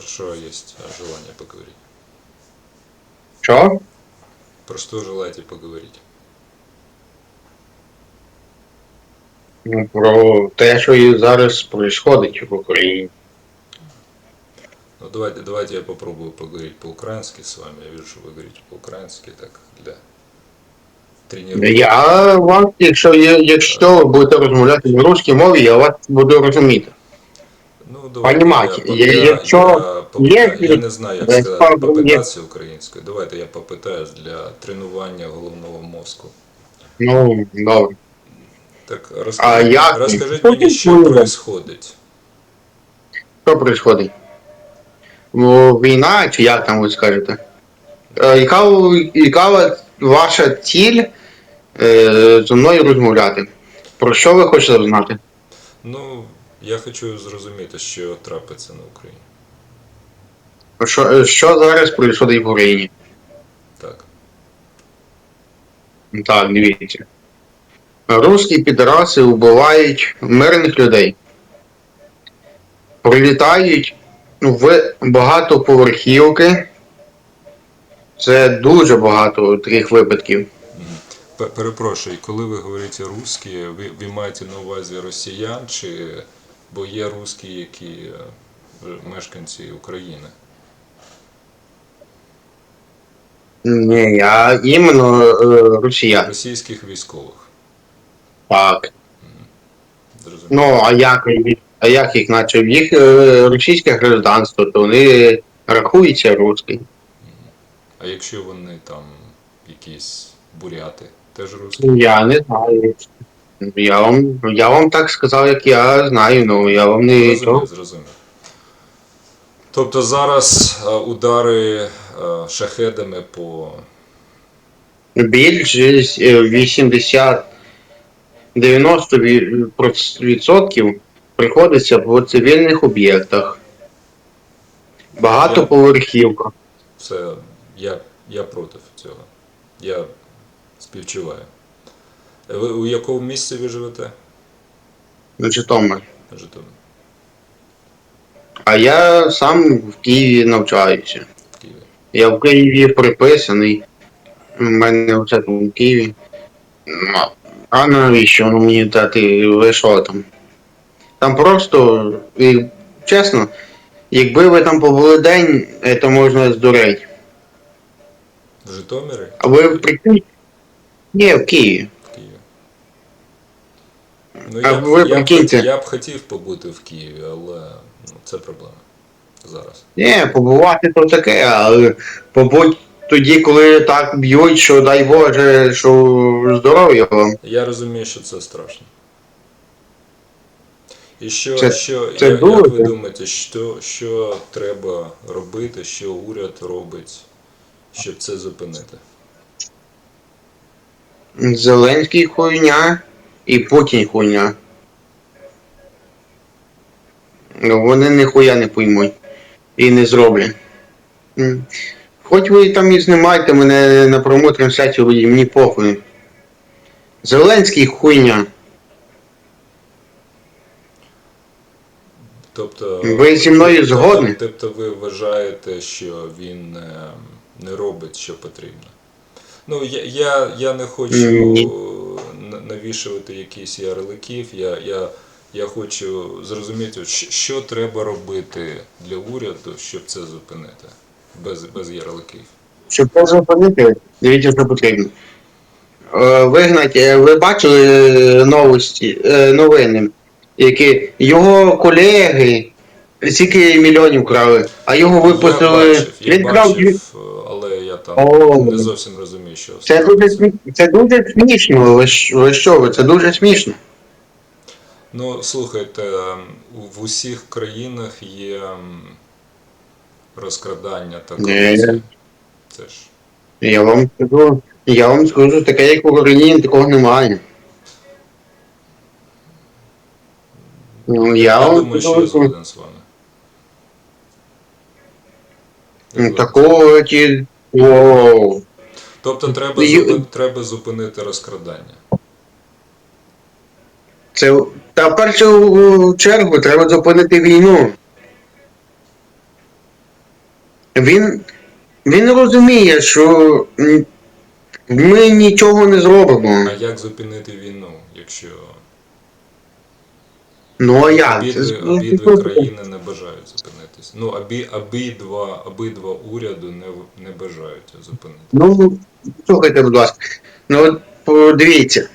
про что есть э, желание поговорить? Що? Про что желаете поговорить? Ну, про те, що і зараз відбувається в Україні. Ну давайте, давайте я попробую поговорить по-украински с вами. Я вижу, что вы говорите по-украински, так для тренировки. Я вам, якщо, є- якщо ви будете розмовляти на русській мові, я вас буду розуміти. Понімати. я, Я- я, якщо я, є- я не знаю, як є- сказати попитатися українською. Давайте я попитаюсь для тренування головного мозку. Ну, добре. Так, А розкажіть, як? розкажіть Ну, мені, що відбувається. Що відбувається? Ну, війна, чи як там ви скажете? Яка, яка ваша ціль е, зі мною розмовляти? Про що ви хочете знати? Ну, я хочу зрозуміти, що трапиться на Україні. Що, що зараз відбувається в Україні? Так. Так, дивіться. Русські підраси вбивають мирних людей. Прилітають в багатоповерхівки. Це дуже багато таких випадків. Перепрошую, коли ви говорите русські, ви, ви маєте на увазі росіян, чи бо є русські, які е, мешканці України? Ні, я іменно е, росіян. Російських військових. Так. Зрозуміло. Ну, а як, а як їх, наче в їх е, російське гражданство, то вони рахуються русські. А якщо вони там якісь буряти, теж русські? Я не знаю. Я вам, я вам так сказав, як я знаю, ну я вам не Зрозумів, зрозумів. Тобто зараз е, удари е, шахедами по більше 80 90 ві- проц- приходиться по цивільних об'єктах. Багатоповерхівка. це я, я проти цього. Я співчуваю. Ви у якому місці ви живете? на Житомир. Житомир. А я сам в Києві навчаюся. В Києві. Я в Києві приписаний. У мене в цьому Києві. Ну, А навіщо воно мені дати ви що там? Там просто, і, чесно, якби ви там побули день, це можна здурити. В Житомирі? А ви прикиньте? Ні, в Києві. Ну, А я, ви я, б, прикиньте. я б хотів побути в Києві, але ну, це проблема зараз. Ні, побувати то таке, але побудь тоді, коли так б'ють, що дай Боже, що здоров'я вам. Я розумію, що це страшно. І що, Це- що це я- як ви думаєте, що, що треба робити, що уряд робить, щоб це зупинити? Зеленський хуйня і Путін хуйня. Ну, вони ніхуя не поймуть і не зроблять. Хоч ви там і знімайте мене на пряму трансляцію, мені похуй. Зеленський хуйня. Тобто, Ви зі мною тобто- згодні? Тобто ви вважаєте, що він не, не робить, що потрібно. Ну, я, я, я не хочу навішувати якісь ярликів. Я, я, я хочу зрозуміти, що, треба робити для уряду, щоб це зупинити. Без, без ярликів. Щоб це зупинити, дивіться, що потрібно. Е, Вигнать, е, ви бачили е, новості, е, новини, які його колеги скільки мільйонів крали, а його Я випустили. бачив, я Він крав бачив, я там О. не зовсім розумію, що Це дуже це дуже смішно. Ви що, ви? Це дуже смішно. Ну, слухайте, ем, в усіх країнах є ем, розкрадання та корупція. Це ж. Я вам скажу, я вам скажу, таке, як в Україні, такого немає. Ну, я, Я вам думаю, що я згоден з вами. Згоден. такого ті. Воу. Тобто треба, зупи- треба зупинити розкрадання. Це та в першу чергу треба зупинити війну. він, він розуміє, що ми нічого не зробимо. А як зупинити війну, якщо Ну а як? обидві, обидві країни не бажають зупинитись? Ну, обі, обидва, обидва уряду не, не бажають зупинити. Ну, слухайте, будь ласка. Ну, от подивіться,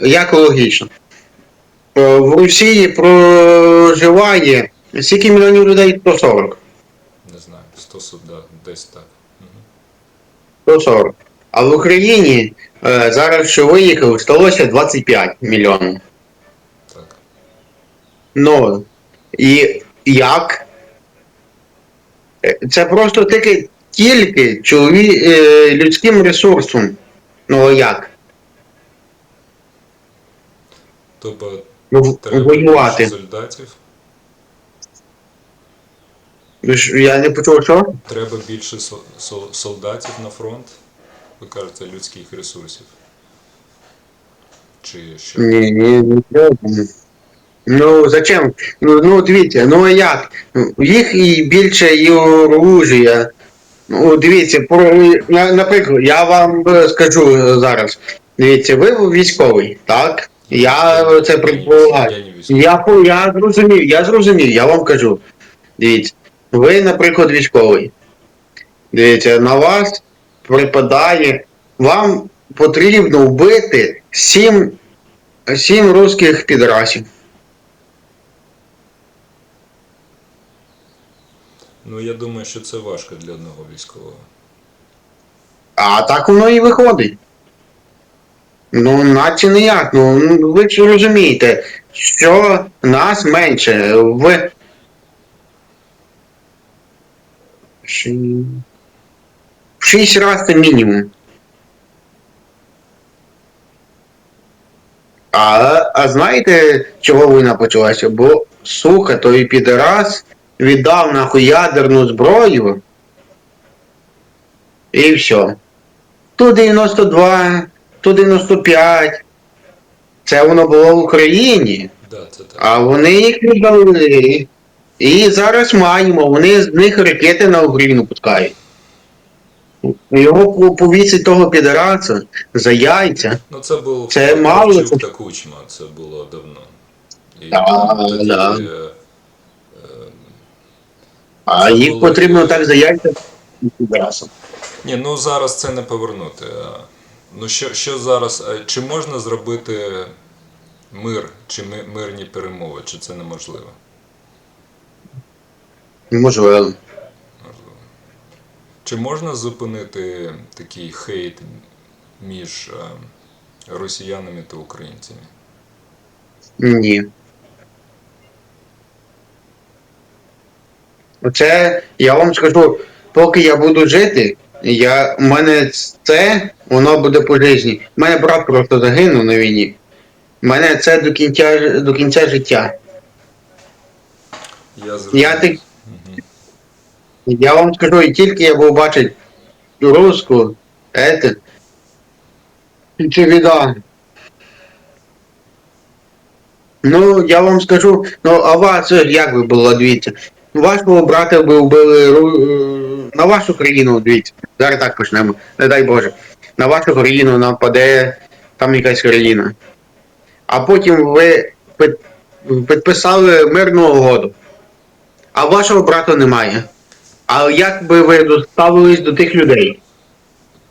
як логічно. Е, В Росії проживає скільки мільйонів людей? 140. Не знаю, 100 суда, десь так. Мгм. 140. А в Україні е, зараз, що виїхало, сталося 25 мільйонів. Ну, і як? Е, Це просто таки тільки чолові... е, людським ресурсом. Ну а як? Тобто Ну, треба воювати. більше солдатів, Я не почув, що? треба більше сол- сол- солдатів на фронт, ви кажете, людських ресурсів. Чи що? Ні, ні, не треба. Ну, зачем? Ну, ну дивіться, ну а як? Ну, Їх і більше і оружия. Ну, дивіться, про, наприклад, я вам е, скажу зараз. Дивіться, ви військовий, так? Я це предполагаю. Я, я зрозумів, я зрозумів, я вам кажу. Дивіться, ви, наприклад, військовий. Дивіться, на вас припадає, вам потрібно вбити сім, сім русських підрасів. Ну, я думаю, що це важко для одного військового. А так воно і виходить. Ну, наче ніяк. Ну, ну, ви ж розумієте, що нас менше. В... В шість разів це мінімум. А, а знаєте, чого війна почалася? Бо сука, той підарас віддав нахуй ядерну зброю. І все. Ту 92, ту 95. Це воно було в Україні. Да, це так. А вони їх віддали. І зараз маємо, вони з них ракети на Україну пускають. Його по- повісить того підараса за яйця. Ну, це був Це мало, це- Кучма, це було давно. І Да, тоді, да. А Це їх потрібно так за яйця. Ні, ну зараз це не повернути. Ну що, що зараз? е, Чи можна зробити мир, чи ми- мирні перемови, чи це неможливо? Можливо. Можливо. Чи можна зупинити такий хейт між е, росіянами та українцями? Ні. Оце я вам скажу, поки я буду жити, я, у мене це, воно буде по житті. У мене брат просто загинув на війні. У мене це до кінця, до кінця життя. Я, Я так, Мгм. я вам скажу, і тільки я був бачити русську, ете, чи віда. Ну, я вам скажу, ну а вас як би було, дивіться. Вашого брата би вбили е, на вашу країну, дивіться. Зараз так почнемо. Не дай Боже. На вашу країну нападе там якась країна. А потім ви під- підписали мирну угоду. А вашого брата немає. А як би ви ставились до тих людей?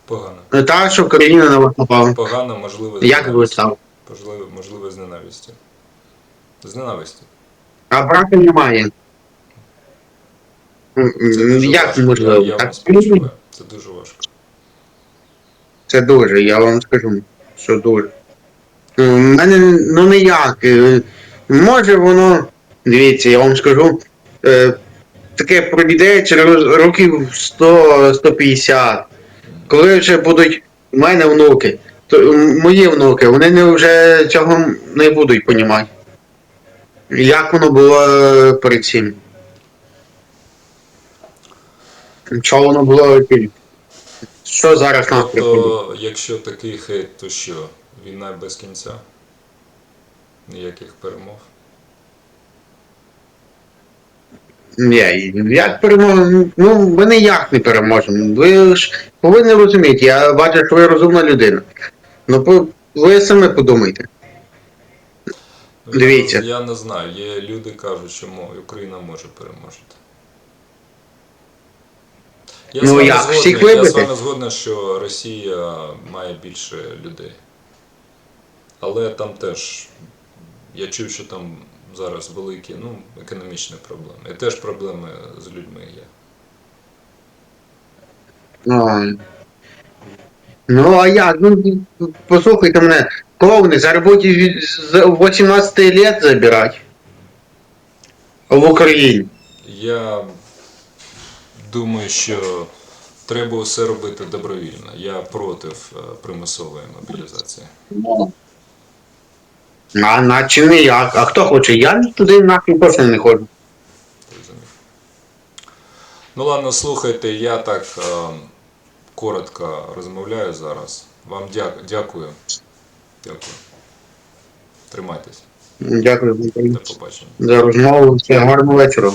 Погано. Та, що країна на вас напала. Погано, можливо, з Як ви ненавистю. став? Можливо, можливо, з ненавистю. З ненавистю. А брата немає. Як можливо? Я, Так, вам. Це дуже важко. Це дуже, я вам скажу, що дуже. У мене ну ніяк. е, Може воно, дивіться, я вам скажу, е, таке пройде через років 100-150. Коли вже будуть у мене внуки, то мої внуки, вони не вже цього не будуть понімати. Як воно було перед цим? Що воно було? Що зараз приходить? Тобто, якщо такий хейт, то що? Війна без кінця? Ніяких перемог? Ні, як переможемо? Ну, ми ніяк не переможемо. Ви ж повинні розуміти, я бачу, що ви розумна людина. Ну, ви самі подумайте. Ну, Дивіться. Я, не знаю. Є люди кажуть, що Україна може переможити. Я, Ну, з вами як? згодний, Всіх я з вибити? вами згоден, що Росія має більше людей. Але там теж я чув, що там зараз великі ну, економічні проблеми. І теж проблеми з людьми є. Ну, ну а як? Ну, послухайте мене, клоуни, будуть з 18 лет забирати. В Україні. Я думаю, що треба все робити добровільно. Я проти е, примусової мобілізації. А наче не я. А хто хоче? Я туди нахрен точно не ходжу. Ну ладно, слухайте, я так е, коротко розмовляю зараз. Вам дя- дякую. Дякую. Тримайтесь. Дякую До побачення. за розмову. Гарного вечора.